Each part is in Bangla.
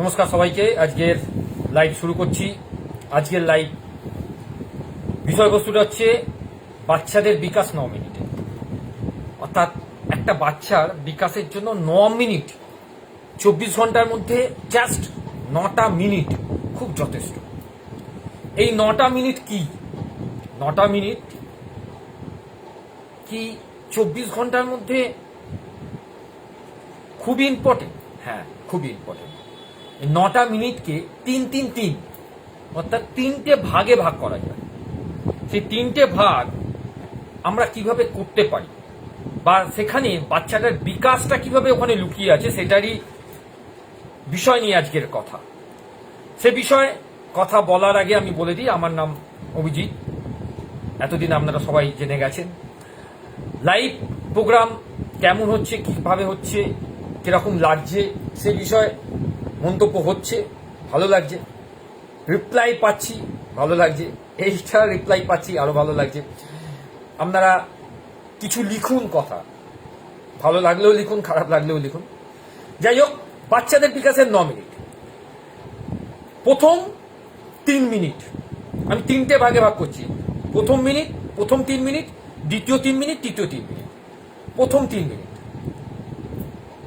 নমস্কার সবাইকে। আজকের লাইভ শুরু করছি। আজকের লাইভ বিষয়বস্তুটা হচ্ছে বাচ্চাদের বিকাশ ন মিনিটে। অর্থাৎ একটা বাচ্চার বিকাশের জন্য ন মিনিট, চব্বিশ ঘণ্টার মধ্যে জাস্ট নটা মিনিট খুব যথেষ্ট। এই নটা মিনিট কি? নটা মিনিট কি চব্বিশ ঘণ্টার মধ্যে খুবই ইম্পর্টেন্ট হ্যাঁ খুবই ইম্পর্টেন্ট নটা মিনিটকে তিন তিন তিন। অর্থাৎ তিনটে ভাগে ভাগ করা যায়। সেই তিনটে ভাগ আমরা কীভাবে করতে পারি? বা সেখানে বাচ্চাটার বিকাশটা কীভাবে ওখানে লুকিয়ে আছে সেটারই বিষয় নিয়ে আজকের কথা। সে বিষয়ে কথা বলার আগে আমি বলে দিই, আমার নাম অভিজিৎ। এতদিন আপনারা সবাই জেনে গেছেন। লাইভ প্রোগ্রাম কেমন হচ্ছে, কীভাবে হচ্ছে, কীরকম লাগছে, সে বিষয়ে মন্তব্য হচ্ছে, ভালো লাগছে। রিপ্লাই পাচ্ছি, ভালো লাগছে। এইটা রিপ্লাই পাচ্ছি, আরও ভালো লাগছে। আপনারা কিছু লিখুন কথা। ভালো লাগলেও লিখুন, খারাপ লাগলেও লিখুন। যাই হোক, বাচ্চাদের বিকাশের ন মিনিট। প্রথম তিন মিনিট। আমি তিনটে ভাগে ভাগ করছি। প্রথম মিনিট, প্রথম তিন মিনিট, দ্বিতীয় তিন মিনিট, তৃতীয় তিন মিনিট। প্রথম তিন মিনিট।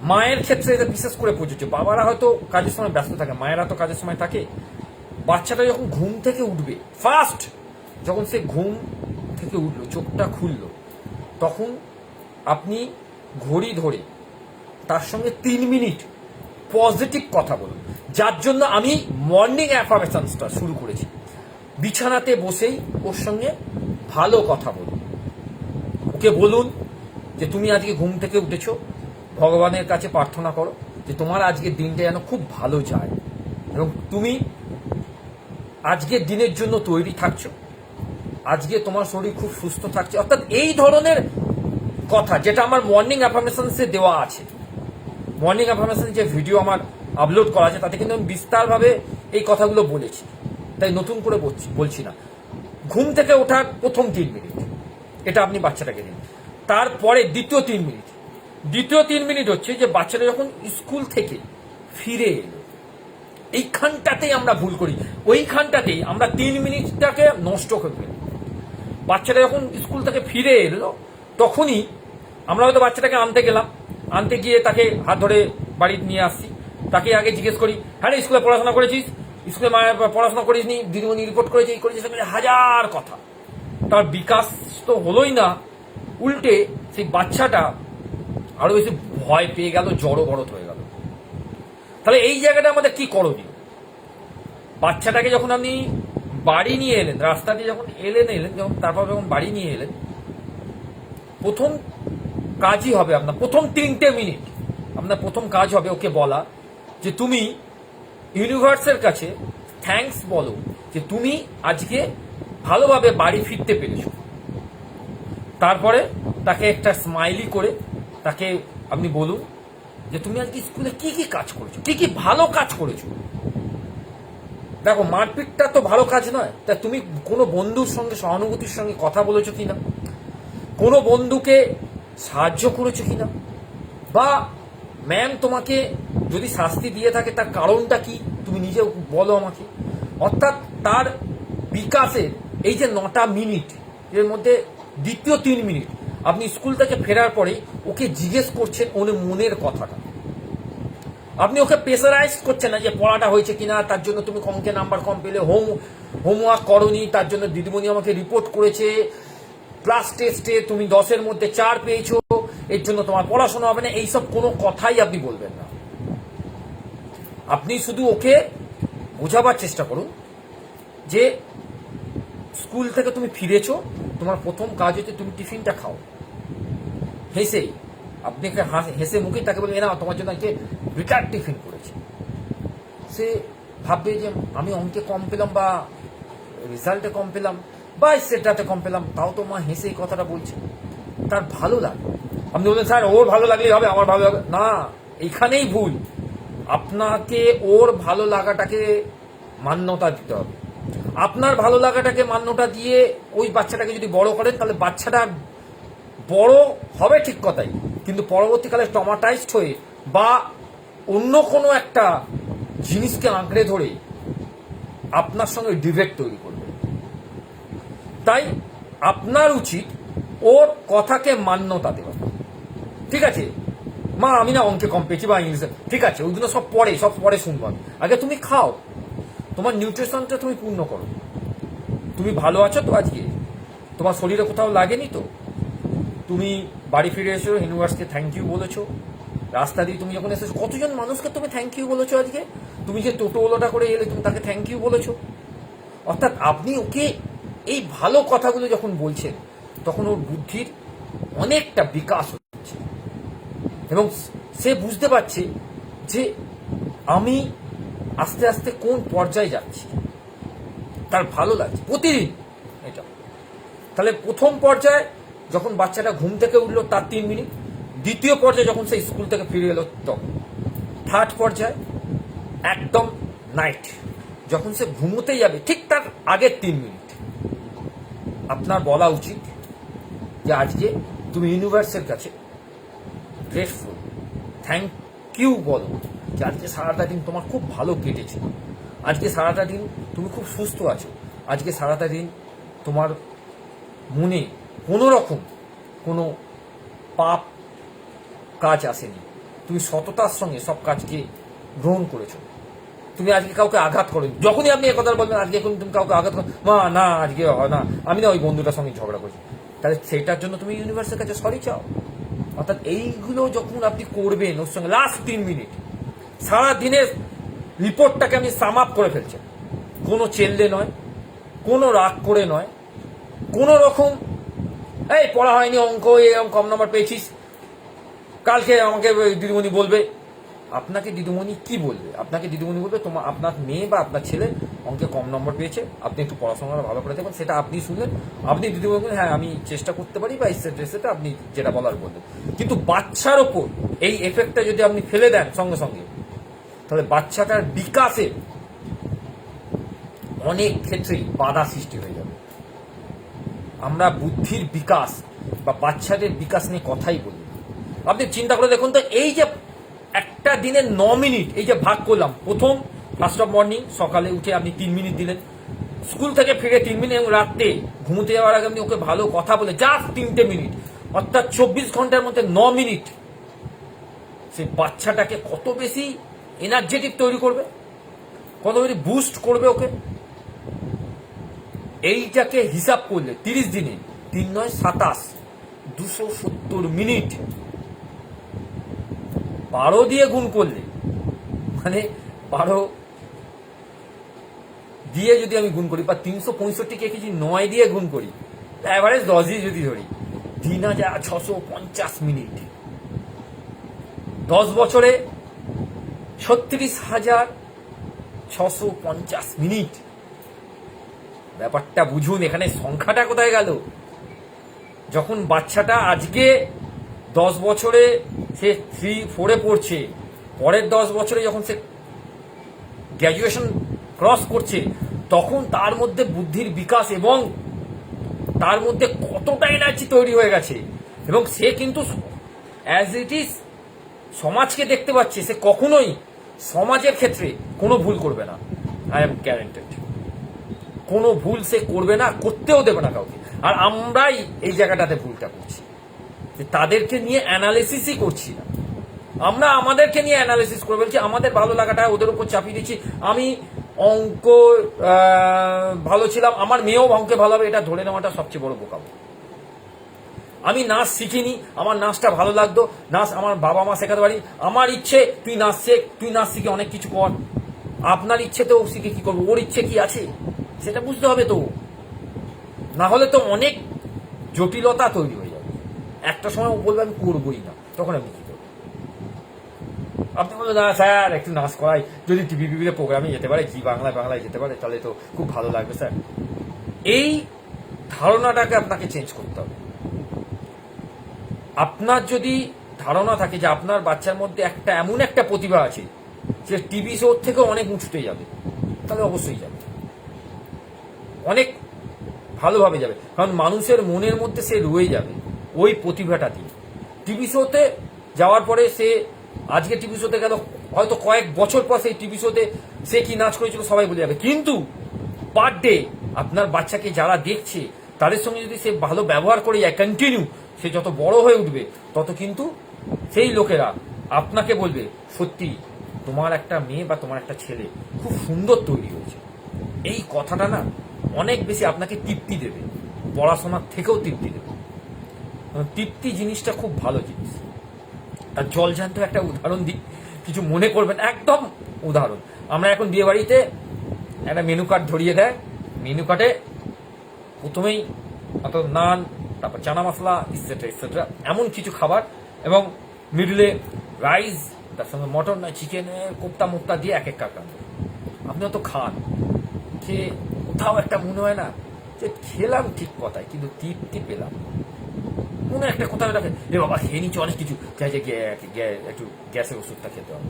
মায়ের ক্ষেত্রে এটা বিশেষ করে প্রযোজ্য। বাবারা হয়তো কাজের সময় ব্যস্ত থাকে, মায়েরা তো কাজের সময় থাকে। বাচ্চাটা যখন ঘুম থেকে উঠবে ফার্স্ট যখন সে ঘুম থেকে উঠল, চোখটা খুলল, তখন আপনি ঘড়ি ধরে তার সঙ্গে তিন মিনিট পজিটিভ কথা বলুন। যার জন্য আমি মর্নিং অ্যাফার্মেশনসটা শুরু করেছি। বিছানাতে বসেই ওর সঙ্গে ভালো কথা বলুন। ওকে বলুন যে, তুমি আজকে ঘুম থেকে উঠেছো ভগবানের কাছে প্রার্থনা করো যে তোমার আজকের দিনটা যেন খুব ভালো যায়। এবং তুমি আজকের দিনের জন্য তৈরি থাকছো। আজকে তোমার শরীর খুব সুস্থ থাকছে। অর্থাৎ এই ধরনের কথা যেটা আমার মর্নিং অ্যাফার্মেশনসে দেওয়া আছে। মর্নিং অ্যাফার্মেশন যে ভিডিও আমার আপলোড করা আছে, তাতে কিন্তু আমি বিস্তারভাবে এই কথাগুলো বলেছি। তাই নতুন করে বলছি বলছি না। ঘুম থেকে ওঠার প্রথম তিন মিনিট, এটা আপনি বাচ্চাটাকে দিন তারপরে দ্বিতীয় তিন মিনিট দ্বিতীয় তিন মিনিট হচ্ছে যে বাচ্চাটা যখন স্কুল থেকে ফিরে এলো এইখানটাতেই আমরা ভুল করি। ওইখানটাতেই আমরা তিন মিনিটটাকে নষ্ট করে ফেলি। বাচ্চাটা যখন স্কুল থেকে ফিরে এলো তখনই আমরা হয়তো বাচ্চাটাকে আনতে গেলাম। আনতে গিয়ে তাকে হাত ধরে বাড়ি নিয়ে আসছি। তাকে আগে জিজ্ঞেস করি হ্যাঁ স্কুলে পড়াশোনা করেছিস? স্কুলে পড়াশোনা করিসনি দিদিমণি রিপোর্ট করেছে। এই করেছে, হাজার কথা। তার বিকাশ তো হলোই না উল্টে সেই বাচ্চাটা আরও বেশি ভয় পেয়ে গেল, জড়ো বড় হয়ে গেল। তাহলে এই জায়গাটা আমাদের কি করণীয়? বাচ্চাটাকে যখন আপনি বাড়ি নিয়ে এলেন রাস্তা দিয়ে যখন এলেন এলেন, যখন তারপর যখন বাড়ি নিয়ে এলেন, প্রথম কাজই হবে আপনার, প্রথম তিনটে মিনিট, আপনার প্রথম কাজ হবে ওকে বলা যে তুমি ইউনিভার্সের কাছে থ্যাঙ্কস বলো যে তুমি আজকে ভালোভাবে বাড়ি ফিরতে পেরেছ। তারপরে তাকে একটা স্মাইলি করে তাকে আপনি বলুন যে তুমি আজকে স্কুলে কি কি কাজ করেছ? কি কি ভালো কাজ করেছ? দেখো, মারপিটটা তো ভালো কাজ নয়। তা তুমি কোনো বন্ধুর সঙ্গে, সহানুভূতির সঙ্গে কথা বলেছ কিনা? কোনো বন্ধুকে সাহায্য করেছ কিনা? বা ম্যাম তোমাকে যদি শাস্তি দিয়ে থাকে, তার কারণটা কি? তুমি নিজে বলো আমাকে। অর্থাৎ তার বিকাশের এই যে নটা মিনিট, এর মধ্যে দ্বিতীয় তিন মিনিট আপনি স্কুল থেকে ফেরার পরে ওকে জিজ্ঞেস করছেন ওর মনের কথাটা। আপনি ওকে প্রেসারাইজ করছেন না যে পড়াটা হয়েছে কিনা, তার জন্য তুমি কমকে নাম্বার কম পেলে, হোম হোমওয়ার্ক করনি, তার জন্য দিদিমণি আমাকে রিপোর্ট করেছে ক্লাস টেস্টে তুমি দশের মধ্যে চার পেয়েছ, এর জন্য তোমার পড়াশোনা হবে না, এইসব কোনো কথাই আপনি বলবেন না। আপনি শুধু ওকে বোঝাবার চেষ্টা করুন যে স্কুল থেকে তুমি ফিরেছো, তোমার প্রথম কাজ হচ্ছে তুমি টিফিনটা খাও। হেসেই আপনি হাস- মুখে তাকে বলবেন না তোমার জন্য আজকে রিটার্ন টিফিন করেছে। সে ভাববে যে, আমি অঙ্কে কম পেলাম বা রেজাল্টে কম পেলাম বা সেটাতে কম পেলাম, তাও তো মা হেসে কথাটা বলছে। তার ভালো লাগে। আপনি বলবেন স্যার, ওর ভালো লাগলেই হবে, আমার ভালো লাগে না এইখানেই ভুল। আপনাকে ওর ভালো লাগাটাকে মান্যতা দিতে হবে। আপনার ভালো লাগাটাকে মান্যতা দিয়ে ওই বাচ্চাটাকে যদি বড় করেন, তাহলে বাচ্চাটা বড় হবে ঠিক কথাই। কিন্তু পরবর্তীকালে টমাটাইজড হয়ে বা অন্য কোনো একটা জিনিসকে আঁকড়ে ধরে আপনার সঙ্গে ডিবেট তৈরি করবে। তাই আপনার উচিত ওর কথাকে মান্যতা দেওয়া। ঠিক আছে? মা, আমি না অঙ্কে কম পেয়েছি বা ইংলিশে ঠিক আছে ওইগুলো সব পরে সব পরে শুনব আমি। আগে তুমি খাও। তোমার নিউট্রিশনটা তুমি পূর্ণ করো। তুমি ভালো আছো তো আজকে? তোমার শরীরে কোথাও লাগেনি তো? তুমি বাড়ি ফিরে এসো, ইউনিভার্সকে থ্যাংক ইউ বলেছ। রাস্তা দিয়ে তুমি যখন এসেছ, কতজন মানুষকে তুমি থ্যাংক ইউ বলেছ আজকে? তুমি যে টোটো ওলোটা করে এলে তুমি তাকে থ্যাংক ইউ বলেছ। অর্থাৎ আপনি ওকে এই ভালো কথাগুলো যখন বলছেন, তখন ওর বুদ্ধির অনেকটা বিকাশ হচ্ছে। এবং সে বুঝতে পারছে যে আমি আস্তে আস্তে কোন পর্যায়ে যাচ্ছি। তার ভালো লাগছে। প্রতিদিন এটা। তাহলে প্রথম পর্যায়ে যখন বাচ্চাটা ঘুম থেকে উঠল তার তিন মিনিট, দ্বিতীয় পর্যায়ে যখন সে স্কুল থেকে ফিরে এলো তখন। থার্ড পর্যায়ে, একদম নাইট যখন সে ঘুমোতে যাবে, ঠিক তার আগের তিন মিনিট। আপনার বলা উচিত যে আজকে তুমি ইউনিভার্সের কাছে গ্রেটফুল থ্যাংক ইউ বলো যে আজকে সারাটা দিন তোমার খুব ভালো কেটেছে। আজকে সারাটা দিন তুমি খুব সুস্থ আছো। আজকে সারাটা দিন তোমার মনে কোনো রকম কোনো পাপ কাজ আসেনি। তুমি সততার সঙ্গে সব কাজকে গ্রহণ করেছ। তুমি আজকে কাউকে আঘাত করো যখনই আপনি একথা বলবেন, আজকে এখন তুমি কাউকে আঘাত করো, মা, না, আজকে হয় না, আমি না ওই বন্ধুটার সঙ্গে ঝগড়া করছি। তাহলে সেটার জন্য তুমি ইউনিভার্সের কাছে সরি চাও। অর্থাৎ এইগুলো যখন আপনি করবেন, ওর সঙ্গে লাস্ট তিন মিনিট সারা দিনের রিপোর্টটাকে আপনি সাম আপ করে ফেলছেন। কোনো চেল্লে নয়, কোনো রাগ করে নয়, কোনো রকম এই, পড়া হয়নি, অঙ্ক এরকম কম নম্বর পেয়েছিস। কালকে আমাকে দিদিমণি বলবে। আপনাকে দিদিমণি কি বলবে? আপনাকে দিদিমণি বলবে তোমার আপনার মেয়ে বা আপনার ছেলে অঙ্কে কম নম্বর পেয়েছে। আপনি একটু পড়াশোনা ভালো করে দেখবেন সেটা আপনি শুনলেন। আপনি দিদিমণি বলবেন হ্যাঁ আমি চেষ্টা করতে পারি বা সেটা আপনি যেটা বলার বলবেন। কিন্তু বাচ্চার ওপর এই এফেক্টটা যদি আপনি ফেলে দেন সঙ্গে সঙ্গে, তাহলে বাচ্চাটার বিকাশে অনেক ক্ষেত্রেই বাধা সৃষ্টি হয়ে যাবে। আমরা বুদ্ধির বিকাশ বা বাচ্চাদের বিকাশ নিয়ে কথাই বলি। আপনি চিন্তা করে দেখুন তো, এই যে একটা দিনে ন মিনিট, এই যে ভাগ করলাম, প্রথম ফার্স্ট অফ মর্নিং সকালে উঠে আপনি তিন মিনিট দিলেন। স্কুল থেকে ফিরে তিন মিনিট এবং রাত্রে ঘুমোতে যাওয়ার আগে আপনি ওকে ভালো কথা বলে জাস্ট তিনটে মিনিট, অর্থাৎ চব্বিশ ঘণ্টার মধ্যে ন মিনিট, সে বাচ্চাটাকে কত বেশি এনার্জেটিক তৈরি করবে? কত বেশি বুস্ট করবে ওকে? এইটাকে হিসাব করলে, তিরিশ দিনে, তিন নয়, সাতাশ, দুশো সত্তর মিনিট। বারো দিয়ে গুণ করলে মানে বারো দিয়ে যদি আমি গুণ করি, বা তিনশো পঁয়ষট্টিকে কিছু নয় দিয়ে গুণ করি অ্যাভারেজ দিয়ে যদি ধরি, তিন হাজার ছশো পঞ্চাশ মিনিট। দশ বছরে ছত্রিশ হাজার ছশো পঞ্চাশ মিনিট। ব্যাপারটা বুঝুন, এখানে সংখ্যাটা কোথায় গেল? যখন বাচ্চাটা আজকে দশ বছরে সে থ্রি ফোরে পড়ছে, পরের দশ বছরে যখন সে গ্র্যাজুয়েশন ক্রস করছে, তখন তার মধ্যে বুদ্ধির বিকাশ এবং তার মধ্যে কতটা এনার্জি তৈরি হয়ে গেছে। এবং সে কিন্তু অ্যাজ ইট ইজ সমাজকে দেখতে পাচ্ছে, সে কখনোই সমাজের ক্ষেত্রে কোনো ভুল করবে না। আই এম গ্যারেন্টেড কোনো ভুল সে করবে না, করতেও দেবে না কাউকে। আর আমরাই এই জায়গাটাতে ভুলটা করছি। যে তাদেরকে নিয়ে অ্যানালিসিসই করছি না। আমরা আমাদেরকে নিয়ে অ্যানালিসিস করে বলছি, আমাদের ভালো লাগাটা, ওদের উপর চাপিয়ে দিচ্ছি। আমি অঙ্ক ভালো ছিলাম, আমার মেয়েও অঙ্কে ভালো হবে, এটা ধরে নেওয়াটা সবচেয়ে বড় বোকাবো। আমি নাচ শিখিনি, আমার নাচটা ভালো লাগতো, নাচ আমার বাবা মা শেখাতে পারি। আমার ইচ্ছে, তুই নাচ শেখ, তুই নাচ শিখে অনেক কিছু কর। আপনার ইচ্ছে তো শিখে কি করব? ওর ইচ্ছে কি আছে? সেটা বুঝতে হবে তো। না হলে তো অনেক জটিলতা তৈরি হয়ে যাবে। একটা সময় ও বলবে, আমি করবোই না। তখন আমি কি করব? আপনি বলবেন না স্যার, একটু নাচ করাই। যদি টিভি বিভিতে প্রোগ্রামে যেতে পারে জি বাংলায় বাংলায় যেতে পারে, তাহলে তো খুব ভালো লাগবে, স্যার। এই ধারণাটাকে আপনাকে চেঞ্জ করতে হবে। আপনার যদি ধারণা থাকে যে আপনার বাচ্চার মধ্যে একটা, এমন একটা প্রতিভা আছে, যে টিভি শোর থেকে অনেক উঁচুতে যাবে, তাহলে অবশ্যই যাবে। অনেক ভালোভাবে যাবে। কারণ মানুষের মনের মধ্যে সে রয়ে যাবে ওই প্রতিভাটা দিয়ে। টিভি শোতে যাওয়ার পরে সে আজকে টিভি শোতে গেল, হয়তো কয়েক বছর পর সেই টিভি শোতে সে কি নাচ করেছিল সবাই বলে যাবে। কিন্তু পার ডে আপনার বাচ্চাকে যারা দেখছে, তাদের সঙ্গে যদি সে ভালো ব্যবহার করে যায় কন্টিনিউ সে যত বড় হয়ে উঠবে, তত কিন্তু সেই লোকেরা আপনাকে বলবে, সত্যি, তোমার একটা মেয়ে বা তোমার একটা ছেলে খুব সুন্দর তৈরি হয়েছে। এই কথাটা না অনেক বেশি আপনাকে তৃপ্তি দেবে। পড়াশোনার থেকেও তৃপ্তি দেবে। তৃপ্তি জিনিসটা খুব ভালো জিনিস। আর জলজান্ত একটা উদাহরণ দিই কিছু মনে করবেন, একদম উদাহরণ। আমরা এখন বিয়ে বাড়িতে একটা মেনু কার্ড ধরিয়ে দেয়। মেনু কার্ডে প্রথমেই অত নান, তারপর চানা মশলা ইসেট্রা ইসেট্রা এমন কিছু খাবার এবং মিডলে রাইস তার সঙ্গে মটন না চিকেনের কোপ্তা মুক্তা দিয়ে এক এক কাকান আপনি অত খান, খেয়ে কোথাও একটা মনে হয় না যে খেলাম ঠিক কথায়, কিন্তু তৃপ্তি পেলাম। মনে একটা কোথাও একটা এ বাবা, খেয়ে নিচ্ছে অনেক কিছু। চাই যে একটু গ্যাসের ওষুধটা খেতে হবে।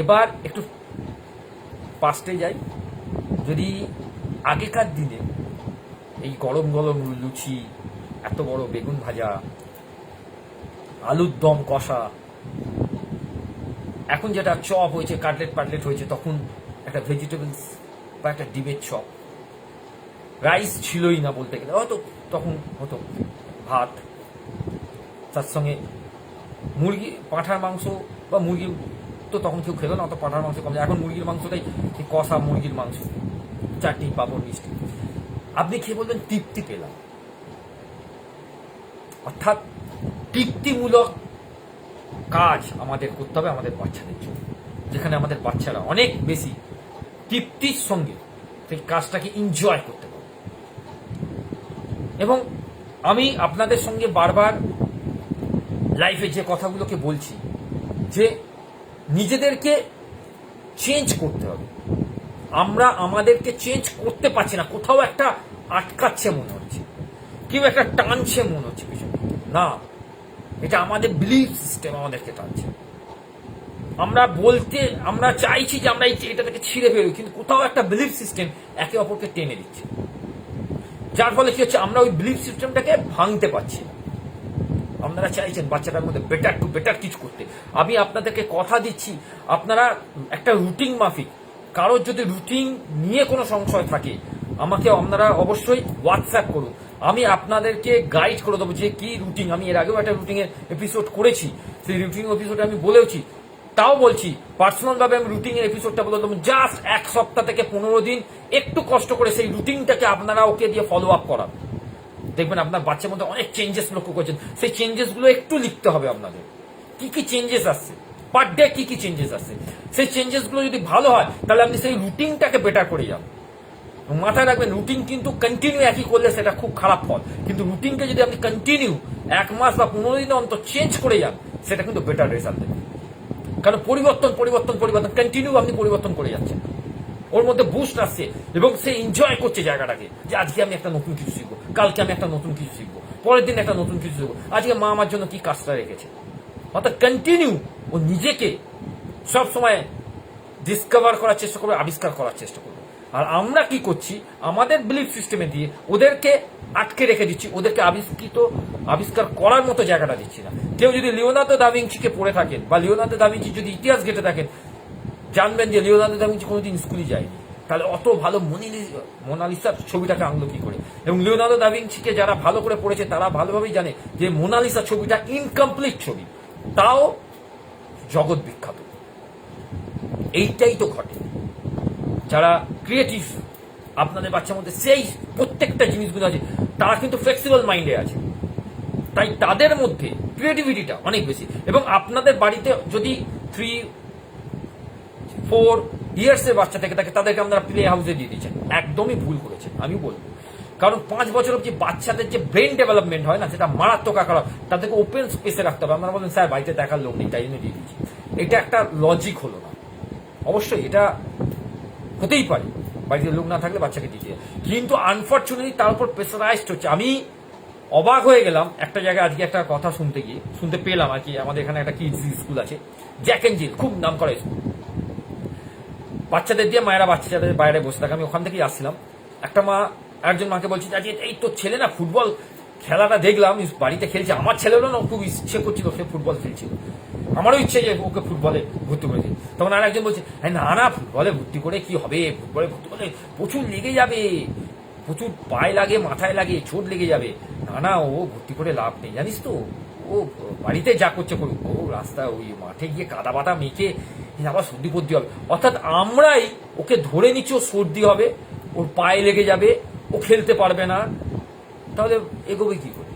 এবার একটু পাস্টে যাই। যদি আগেকার দিনে এই গরম গরম লুচি, এত বড় বেগুন ভাজা, আলুর দম কষা, এখন যেটা চপ হয়েছে, কাটলেট, পাটলেট হয়েছে, তখন একটা ভেজিটেবলস বা একটা ডিমের চপ। রাইস ছিলই না বলতে গেলে। হয়তো তখন হতো। ভাত, তার সঙ্গে মুরগি, পাঁঠার মাংস বা মুরগি তো তখন কেউ খেলো না, অত পাঁঠার মাংস কম এখন মুরগির মাংসটাই কষা মুরগির মাংস। চাটনি, পাঁপড়, মিষ্টি। আপনি খেয়ে বলবেন, তৃপ্তি পেলাম। অর্থাৎ তৃপ্তিমূলক কাজ আমাদের করতে হবে আমাদের বাচ্চাদের জন্য, যেখানে আমাদের বাচ্চারা অনেক বেশি তৃপ্তির সঙ্গে সেই কাজটাকে এনজয় করতে পারে। এবং আমি আপনাদের সঙ্গে বারবার লাইফে যে কথাগুলোকে বলছি, যে নিজেদেরকে চেঞ্জ করতে হবে। আমরা আমাদেরকে চেঞ্জ করতে পারছি না, কোথাও একটা আটকাচ্ছে মনে হচ্ছে, কেউ একটা টানছে মনে হচ্ছে না, এটা আমাদের বিলিফ সিস্টেম আমাদেরকে টানছে। আমরা বলতে, আমরা চাইছি যে আমরা এটা থেকে ছিঁড়ে ফেলি কিন্তু কোথাও একটা বিলিফ সিস্টেম একে অপরকে টেনে দিচ্ছে। যার ফলে কি হচ্ছে? আমরা ওই বিলিফ সিস্টেমটাকে ভাঙতে পারছি আপনারা চাইছেন বাচ্চাটার মধ্যে বেটার টু বেটার কিছু করতে। আমি আপনাদেরকে কথা দিচ্ছি, আপনারা একটা রুটিন মাফিক। কারোর যদি রুটিন নিয়ে কোনো সংশয় থাকে, আমাকে আপনারা অবশ্যই হোয়াটসঅ্যাপ করুন। আমি আপনাদেরকে গাইড করে দেবো যে কি রুটিন আমি এর আগেও একটা রুটিনের এপিসোড করেছি। সেই রুটিন এপিসোডে আমি বলেওছি তাও বলছি পার্সোনাল ভাবে আমি রুটিনের এপিসোডটা বলে দেবো। জাস্ট এক সপ্তাহ থেকে পনেরো দিন একটু কষ্ট করে সেই রুটিনটাকে আপনারা ওকে দিয়ে ফলো আপ করান। দেখবেন আপনার বাচ্চার মধ্যে অনেক চেঞ্জেস লক্ষ্য করছেন। সেই চেঞ্জেসগুলো একটু লিখতে হবে আপনাদের। কি কি চেঞ্জেস আসছে? পার ডে কি কি চেঞ্জেস আসছে? সেই চেঞ্জেসগুলো যদি ভালো হয়, তাহলে আপনি সেই রুটিনটাকে বেটার করে যান। মাথায় রাখবেন রুটিন কিন্তু কন্টিনিউ একই করলে সেটা খুব খারাপ ফল। কিন্তু রুটিনকে যদি আপনি কন্টিনিউ এক মাস বা পনেরো দিন অন্তর চেঞ্জ করে যান, সেটা কিন্তু বেটার রেজাল্ট দেবে। কারণ পরিবর্তন পরিবর্তন পরিবর্তন কন্টিনিউ আপনি পরিবর্তন করে যাচ্ছেন। ওর মধ্যে বুস্ট আসছে এবং সে এনজয় করছে জায়গাটাকে যে আজকে আমি একটা নতুন কিছু শিখব, কালকে আমি একটা নতুন কিছু শিখব, পরের দিন একটা নতুন কিছু শিখব। আজকে মা আমার জন্য কি কাজটা রেখেছে? অর্থাৎ কন্টিনিউ ও নিজেকে সব সময় ডিসকভার করার চেষ্টা করবে, আবিষ্কার করার চেষ্টা করবে। আর আমরা কি করছি? আমাদের বিলিফ সিস্টেমে দিয়ে ওদেরকে আটকে রেখে দিচ্ছি। ওদেরকে আবিষ্কৃত, আবিষ্কার করার মতো জায়গাটা দিচ্ছি না। কেউ যদি লিওনার্দো দাভিঞ্চিকে পড়ে থাকেন বা লিওনার্দো দাভিঞ্চি যদি ইতিহাস ঘেটে থাকেন, জানবেন যে লিওনার্দো দাভিঞ্চি কোনোদিন স্কুলে যায়নি। তাহলে অত ভালো মনিলি- মোনালিসার ছবিটাকে আনলো কি করে? এবং লিওনার্দো দাভিঞ্চিকে যারা ভালো করে পড়েছে, তারা ভালোভাবেই জানে যে মোনালিসা ছবিটা ইনকমপ্লিট ছবি। তাও জগৎ বিখ্যাত। এইটাই তো ঘটে। যারা ক্রিয়েটিভ আপনাদের বাচ্চার মধ্যে সেই প্রত্যেকটা জিনিসগুলো আছে, তারা কিন্তু ফ্লেক্সিবল মাইন্ডে আছে। তাই তাদের মধ্যে ক্রিয়েটিভিটিটা অনেক বেশি। এবং আপনাদের বাড়িতে যদি থ্রি ফোর ইয়ার্সের বাচ্চা থেকে থাকে, তাদেরকে আপনারা প্লে হাউসে দিয়ে দিচ্ছেন। একদমই ভুল করেছেন, আমি বলব। কারণ পাঁচ বছর অব্দি বাচ্চাদের যে ব্রেন ডেভেলপমেন্ট হয় না, সেটা মারাত্মক আকার তাদেরকে ওপেন স্পেসে রাখতে হবে। আপনারা বলেন স্যার, বাড়িতে দেখার লোক নেই, তাই জন্য দিয়ে দিচ্ছি। এটা একটা লজিক হলো না। অবশ্যই এটা হতেই পারে। বাড়িতে লোক না থাকলে বাচ্চাকে দিতে। কিন্তু আনফর্চুনেটলি তার উপর প্রেসারাইজড হচ্ছে। আমি অবাক হয়ে গেলাম। একটা জায়গায় আজকে একটা কথা শুনতে গিয়ে, শুনতে পেলাম আর কি। আমাদের এখানে একটা কিডস স্কুল আছে। জ্যাক এন্ড জিল খুব নাম করা স্কুল বাচ্চাদের দিয়ে মায়েরা বাচ্চাদের বাইরে বসে থাকে। আমি ওখান থেকেই আসছিলাম। একটা মা, একজন মাকে বলছি আজকে এই তোর ছেলে না ফুটবল খেলাটা দেখলাম। বাড়িতে খেলছে। আমার ছেলেরও না খুব ইচ্ছে করছিল, সে ফুটবল খেলছিল। আমারও ইচ্ছে যে ওকে ফুটবলে ভর্তি করে তখন আর একজন বলছে হ্যাঁ না না, ফুটবলে ভর্তি করে কি হবে? ফুটবলে ভর্তি করে প্রচুর লেগে যাবে। প্রচুর পায়ে লাগে, মাথায় লাগে, চোট লেগে যাবে। না না, ও ভর্তি করে লাভ নেই। জানিস তো, ও বাড়িতে যা করছে করুক। ও রাস্তা ওই মাঠে গিয়ে কাদা বাদা মেখে আবার সর্দি ফর্দি হবে। অর্থাৎ আমরাই ওকে ধরে নিচ্ছি, ও সর্দি হবে, ওর পায়ে লেগে যাবে, ও খেলতে পারবে না। তাহলে এগোবে কি করে?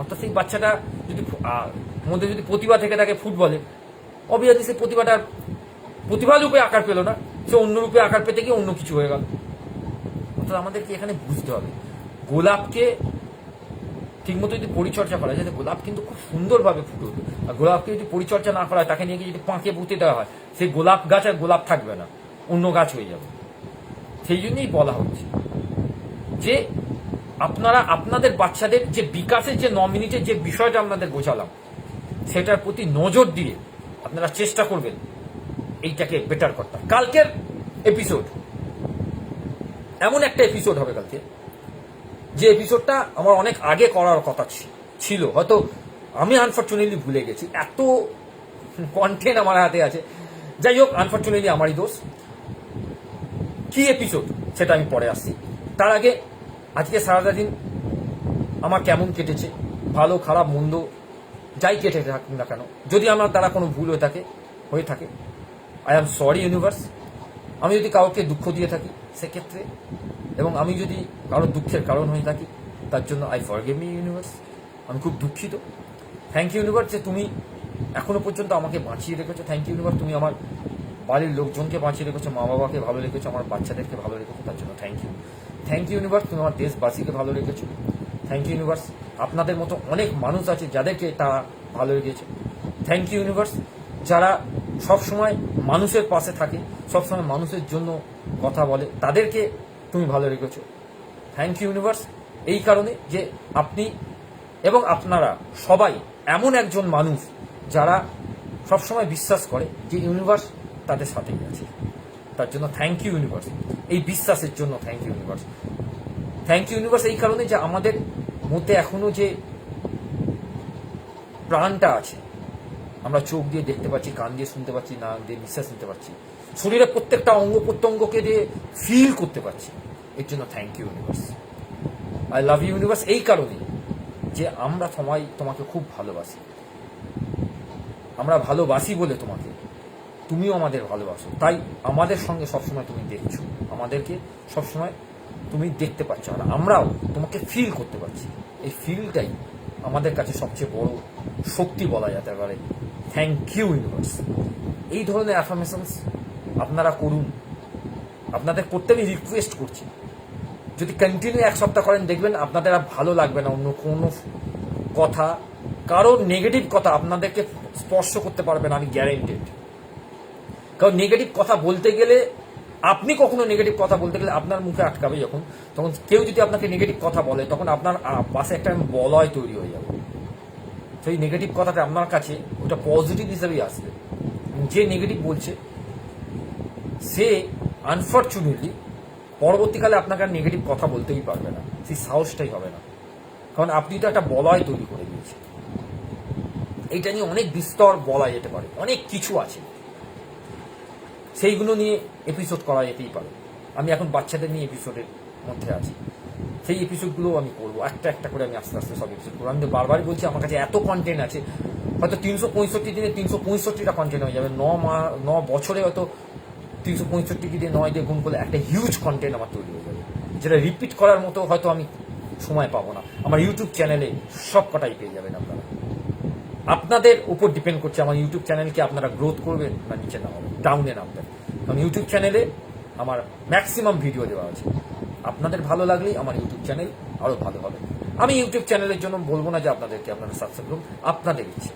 অর্থাৎ সেই বাচ্চাটা যদি মধ্যে যদি প্রতিভা থেকে থাকে ফুটবলে অবভিয়াসলি সে প্রতিভাটার প্রতিভা রূপে আকার পেল না, সে অন্য রূপে আকার পেতে গিয়ে অন্য কিছু হয়ে গেল। অর্থাৎ আমাদেরকে এখানে বুঝতে হবে। গোলাপকে ঠিকমতো যদি পরিচর্যা করা যায় গোলাপ কিন্তু খুব সুন্দরভাবে ফুটে উঠবে। আর গোলাপকে যদি পরিচর্যা না করা হয়, তাকে নিয়ে যদি পাঁকে পুঁতে দেওয়া হয়, সেই গোলাপ গাছ আর গোলাপ থাকবে না, অন্য গাছ হয়ে যাবে। সেই জন্যই বলা হচ্ছে যে, আপনারা, আপনাদের বাচ্চাদের যে বিকাশের যে ন মিনিটের যে বিষয়টা আপনাদের বোঝালাম সেটার প্রতি নজর দিয়ে আপনারা চেষ্টা করবেন এইটাকে বেটার করতে। কালকের এপিসোড এমন একটা এপিসোড হবে কালকে, যে এপিসোডটা আমার অনেক আগে করার কথা ছিল। হয়তো আমি আনফর্চুনেটলি ভুলে গেছি। এত কন্টেন্ট আমার হাতে আছে। যাই হোক আনফর্চুনেটলি আমারই দোষ। কি এপিসোড সেটা আমি পরে আসছি। তার আগে, আজকে সারাটা দিন আমার কেমন কেটেছে? ভালো, খারাপ, মন্দ যাই কেটে থাকুক না কেন, যদি আমার দ্বারা কোনো ভুল হয়ে থাকে হয়ে থাকে আই এম সরি ইউনিভার্স আমি যদি কাউকে দুঃখ দিয়ে থাকি সেক্ষেত্রে, এবং আমি যদি কারও দুঃখের কারণ হয়ে থাকি, তার জন্য আই ফরগেভ মি ইউনিভার্স আমি খুব দুঃখিত। থ্যাংক ইউ ইউনিভার্স যে তুমি এখনও পর্যন্ত আমাকে বাঁচিয়ে রেখেছো। থ্যাংক ইউ ইউনিভার্স তুমি আমার বাড়ির লোকজনকে বাঁচিয়ে রেখেছো মা বাবাকে ভালো রেখেছো, আমার বাচ্চাদেরকে ভালো রেখেছো, তার জন্য thank you thank you universe তুমি আমার দেশবাসীকে ভালো রেখেছো। থ্যাংক ইউ ইউনিভার্স আপনাদের মতো অনেক মানুষ আছে যাদেরকে তারা ভালো রেখেছে থ্যাংক ইউ ইউনিভার্স যারা সবসময় মানুষের পাশে থাকে, সবসময় মানুষের জন্য কথা বলে, তাদেরকে তুমি ভালো রেখেছো। থ্যাংক ইউ ইউনিভার্স এই কারণে যে আপনি এবং আপনারা সবাই এমন একজন মানুষ যারা সবসময় বিশ্বাস করে যে ইউনিভার্স তাদের সাথেই আছে। তার জন্য থ্যাংক ইউ ইউনিভার্স এই বিশ্বাসের জন্য thank you universe thank you universe এই কারণে যে আমাদের মধ্যে এখনও যে প্রাণটা আছে, আমরা চোখ দিয়ে দেখতে পাচ্ছি, কান দিয়ে শুনতে পাচ্ছি না দিয়ে নিঃশ্বাস নিতে পারছি শরীরের প্রত্যেকটা অঙ্গ প্রত্যঙ্গকে দিয়ে ফিল করতে পারছি, এর জন্য thank you universe I love you universe এই কারণে যে আমরা সবাই তোমাকে খুব ভালোবাসি। আমরা ভালোবাসি বলে তোমাকে, তুমিও আমাদের ভালোবাসো। তাই আমাদের সঙ্গে সবসময় তুমি দেখছ, আমাদেরকে সবসময় তুমি দেখতে পাচ্ছ আর আমরাও তোমাকে ফিল করতে পারছি। এই ফিলটাই আমাদের কাছে সবচেয়ে বড় শক্তি বলা যেতে পারে। থ্যাংক ইউ ইউনিভার্স এই ধরনের অ্যাফার্মেশনস আপনারা করুন। আপনাদের করতে আমি রিকোয়েস্ট করছি। যদি কন্টিনিউ এক সপ্তাহ করেন, দেখবেন আপনাদের আর ভালো লাগবে না, অন্য কোনো কথা, কারও নেগেটিভ কথা আপনাদেরকে স্পর্শ করতে পারবে না, আমি গ্যারেন্টেড কারণ নেগেটিভ কথা বলতে গেলে আপনি কখনো নেগেটিভ কথা বলতে গেলে আপনার মুখে আটকাবে যখন। তখন কেউ যদি আপনাকে নেগেটিভ কথা বলে, তখন আপনার পাশে একটা বলয় তৈরি হয়ে যাবে। সেই নেগেটিভ কথাটা আপনার কাছে, ওটা পজিটিভ হিসেবেই আসবে। যে নেগেটিভ বলছে, সে আনফর্চুনেটলি পরবর্তীকালে আপনাকে আর নেগেটিভ কথা বলতেই পারবে না। সেই সাহসটাই হবে না। কারণ আপনি তো একটা বলয় তৈরি করে দিয়েছেন। এইটা নিয়ে অনেক বিস্তর বলা যেতে পারে। অনেক কিছু আছে। সেইগুলো নিয়ে এপিসোড করা যেতেই পারে। আমি এখন বাচ্চাদের নিয়ে এপিসোডের মধ্যে আছি। সেই এপিসোডগুলো আমি করব। একটা একটা করে আমি আস্তে আস্তে সব এপিসোড করব। আমি তো বারবারই বলছি, আমার কাছে এত কন্টেন্ট আছে। হয়তো তিনশো পঁয়ষট্টি দিনে তিনশো পঁয়ষট্টিটা কন্টেন্ট হয়ে যাবে। ন মা, ন বছরে হয়তো তিনশো পঁয়ষট্টি দিয়ে নয় দিয়ে গুণ করলে একটা হিউজ কন্টেন্ট আমার তৈরি হয়ে যাবে। যেটা রিপিট করার মতো হয়তো আমি সময় পাবো না। আমার ইউটিউব চ্যানেলে সব কটাই পেয়ে যাবেন আপনারা। আপনাদের উপর ডিপেন্ড করছে আমার ইউটিউব চ্যানেলকে আপনারা গ্রোথ করবেন না নিচে নামাবেন ডাউনে নামবেন। কারণ ইউটিউব চ্যানেলে আমার ম্যাক্সিমাম ভিডিও দেওয়া আছে। আপনাদের ভালো লাগলেই আমার ইউটিউব চ্যানেল আরও ভালো হবে। আমি ইউটিউব চ্যানেলের জন্য বলব না যে আপনাদেরকে আপনারা সাবস্ক্রাইব করুন, আপনাদের ইচ্ছে।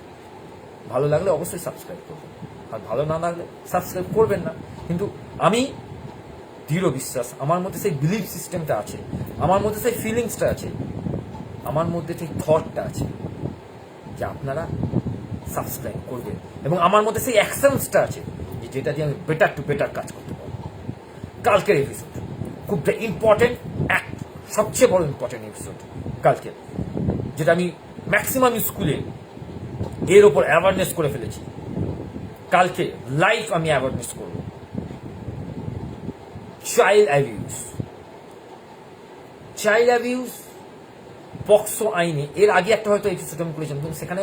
ভালো লাগলে অবশ্যই সাবস্ক্রাইব করবেন। আর ভালো না লাগলে সাবস্ক্রাইব করবেন না। কিন্তু আমি দৃঢ় বিশ্বাস, আমার মধ্যে সেই বিলিভ সিস্টেমটা আছে, আমার মধ্যে সেই ফিলিংসটা আছে, আমার মধ্যে সেই থটটা আছে যে আপনারা সাবস্ক্রাইব করবেন। এবং আমার মধ্যে সেই অ্যাকশনসটা আছে। যেটা দিয়ে আমি বেটার টু বেটার কাজ করতে পারব। কালকের এপিসোড খুব ইম্পর্টেন্ট এক সবচেয়ে বড় ইম্পর্টেন্ট এপিসোড কালকে। যেটা আমি ম্যাক্সিমাম স্কুলে এর ওপর অ্যাওয়ারনেস করে ফেলেছি। কালকে লাইভ আমি অ্যাওয়ারনেস করব। Child abuse child abuse POCSO আইনে। এর আগে একটা হয়তো এপিসোড আমি করেছিলাম সেখানে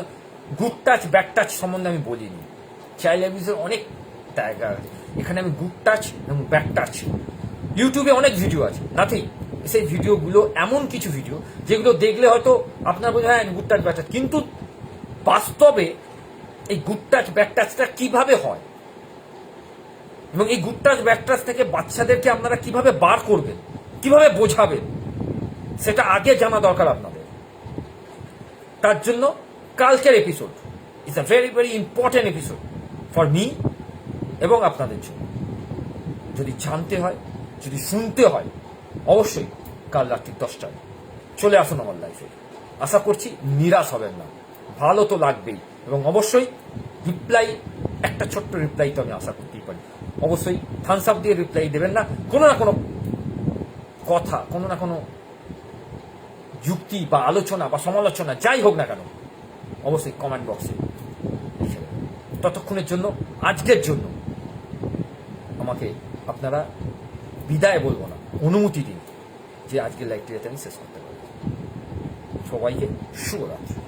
গুড টাচ ব্যাড টাচ সম্বন্ধে আমি বলিনি। চাইল্ড অ্যাবিউজের অনেক আছে এখানে আমি গুড টাচ এবং ব্যাড টাচ ইউটিউবে অনেক ভিডিও আছে নাথিং সেই ভিডিওগুলো এমন কিছু ভিডিও যেগুলো দেখলে হয়তো আপনার বোঝা হয় গুড টাচ ব্যাড টাচ কিন্তু বাস্তবে এই গুড টাচ ব্যাড টাচটা কীভাবে হয়? এবং এই গুড টাচ ব্যাড টাচ থেকে বাচ্চাদেরকে আপনারা কীভাবে বার করবেন? কীভাবে বোঝাবেন? সেটা আগে জানা দরকার আপনাদের। তার জন্য কালকের episode is a very very important episode for me এবং আপনাদের জন্য। যদি জানতে হয়, যদি শুনতে হয়, অবশ্যই কাল রাত্রি দশটায় চলে আসুন আমার লাইফে আশা করছি নিরাশ হবেন না। ভালো তো লাগবেই এবং অবশ্যই রিপ্লাই একটা ছোট্ট রিপ্লাই তো আমি আশা করতেই পারি। অবশ্যই থামস আপ দিয়ে রিপ্লাই দেবেন না। কোনো না কোনো কথা, কোনো না কোনো যুক্তি বা আলোচনা বা সমালোচনা যাই হোক না কেন, অবশ্যই কমেন্ট বক্সে ততক্ষণের জন্য, আজকের জন্য আমাকে আপনারা বিদায় বলব না, অনুমতি দিন যে আজকের লাইভটি যাতে আমি শেষ করতে পারি। সবাইকে শুভরাত্রি।